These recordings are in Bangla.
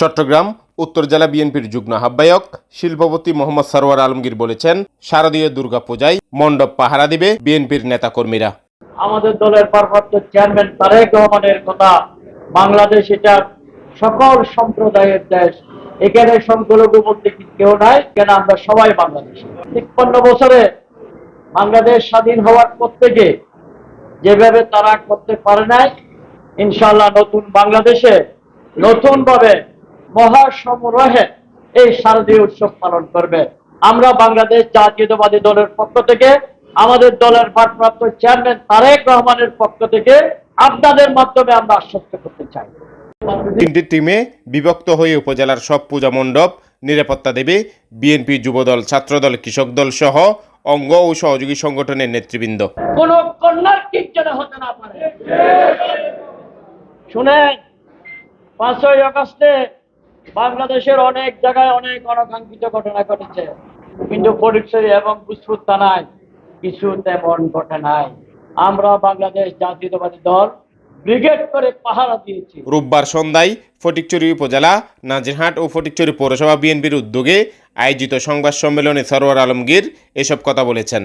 চট্টগ্রাম উত্তর জেলা বিএনপির যুগ্ম আহ্বায়ক শিল্পপতি মোহাম্মদ সরওয়ার আলমগীর বলেছেন শারদীয় দুর্গাপূজায় মণ্ডপ পাহারা দিবে বিএনপির নেতাকর্মীরা। আমাদের দলের ভারপ্রাপ্ত চেয়ারম্যান তারেক রহমানের কথা বাংলাদেশ এটা সকল সম্প্রদায়ের দেশ। এখানে সংখ্যালঘু বলতে কেউ নাই এখানে আমরা সবাই বাংলাদেশ। তিপ্পান্ন বছরে বাংলাদেশ স্বাধীন হওয়ার পর থেকে যেভাবে তারা করতে পারে নাই ইনশাল্লাহ নতুন বাংলাদেশে নতুন ভাবে মহাসমারোহে এই শারদীয় উৎসব পালন করবে। আমরা বাংলাদেশ জাতীয়তাবাদী দলের পক্ষ থেকে আমাদের দলের ভারপ্রাপ্ত চেয়ারম্যান তারেক রহমানের পক্ষ থেকে আপনাদের মাধ্যমে আমরা আশ্বস্ত করতে চাই। তিনটি টিমে বিভক্ত হয়ে উপজেলার সব পূজা মণ্ডপ নিরাপত্তা দেবে বিএনপি যুবদল ছাত্রদল কৃষক দল সহ অঙ্গ ও সহযোগী সংগঠনের নেতৃবৃন্দ। কোন কন্যার ঠিক যেন হতে না পারে। শুনেন পাঁচই আগস্টে বাংলাদেশের অনেক জায়গায় অনেক অনাকাঙ্ক্ষিত ঘটনা ঘটেছে। কিন্তু ফটিকছড়ি এবং বুসফুর থানায় কিছু তেমন ঘটে নাই। আমরা বাংলাদেশ জাতীয়তাবাদী দল ব্রিগেড করে পাহারা দিয়েছি। রোববার সন্ধ্যায় ফটিকচুরি উপজেলা, নাজিরহাট ও ফটিকচুরি পৌরসভা বিএনপির উদ্যোগে আয়োজিত সংবাদ সম্মেলনে সরোয়ার আলমগীর এসব কথা বলেছেন।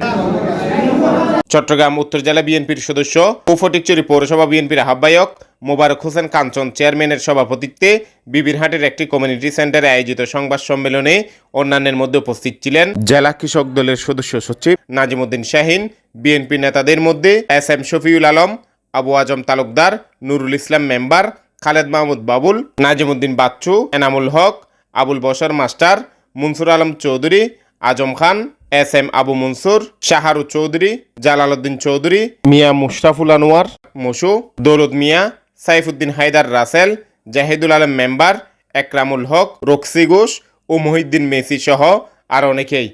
চট্টগ্রাম উত্তর জেলা বিএনপির সদস্য ও ফটিকচুরি পৌরসভা বিএনপির আহ্বায়ক মোবারক হোসেন কাঞ্চন চেয়ারম্যানের সভাপতিত্বে বিবিরহাটের একটি কমিউনিটি সেন্টারে আয়োজিত সংবাদ সম্মেলনে অন্যান্যের মধ্যে উপস্থিত ছিলেন জেলা কৃষক দলের সদস্য সচিব নাজিমুদ্দিন শাহিন, বিএনপি নেতাদের মধ্যে S M Shafiul Alam, Abu Azam Talukdar, Nurul Islam member, Khaled Mahmud Babul, Nazimuddin Bachchu, Enamul Haque, Abul Bashar master, Mansur Alam Chowdhury Azam Khan S M Abu Mansur Shaharu Chowdhury Jalaluddin Chowdhury Mia Musharraful Anwar Masu Daulat Mia Saifuddin Haider Rasel Zahidul Alam member Ekramul Haque Roxy Ghosh ও মহিউদ্দিন মেসি সহ আর অনেকেই।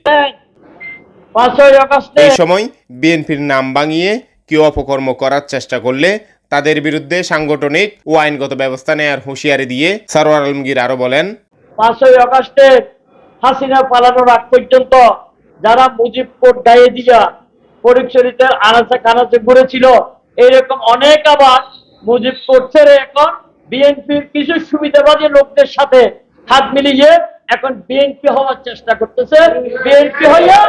এই সময় বিএনপির নাম ভাঙিয়ে কেউ অপকর্ম করার চেষ্টা করলে তাদের বিরুদ্ধে সাংগঠনিক ও আইনগত ব্যবস্থা নেয়ার হুঁশিয়ারি দিয়ে সারোয়ার আলমগীর আরও বলেন পাঁচই আগস্টে হাসিনা পালানোর আগ পর্যন্ত যারা মুজিব গায়ে দিয়া পরিচরিতের আনাচে কানাচে ঘুরেছিল এইরকম অনেক আবার মুজিব কোট ছেড়ে এখন বিএনপির কিছু সুবিধাবাদী লোকদের সাথে হাত মিলিয়ে এখন বিএনপি হওয়ার চেষ্টা করতেছে। বিএনপি হইয়া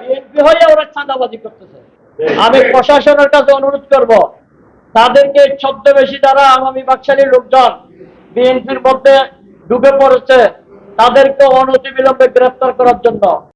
বিএনপি হইয়া ওরা চাঁদাবাজি করতেছে। আমি প্রশাসনের কাছে অনুরোধ করব, তাদেরকে ছদ্মবেশী দ্বারা আগামী বাকশালী লোকজন বিএনপির মধ্যে ঢুকে পড়েছে। তাদেরকে অনতি বিলম্বে গ্রেফতার করার জন্য।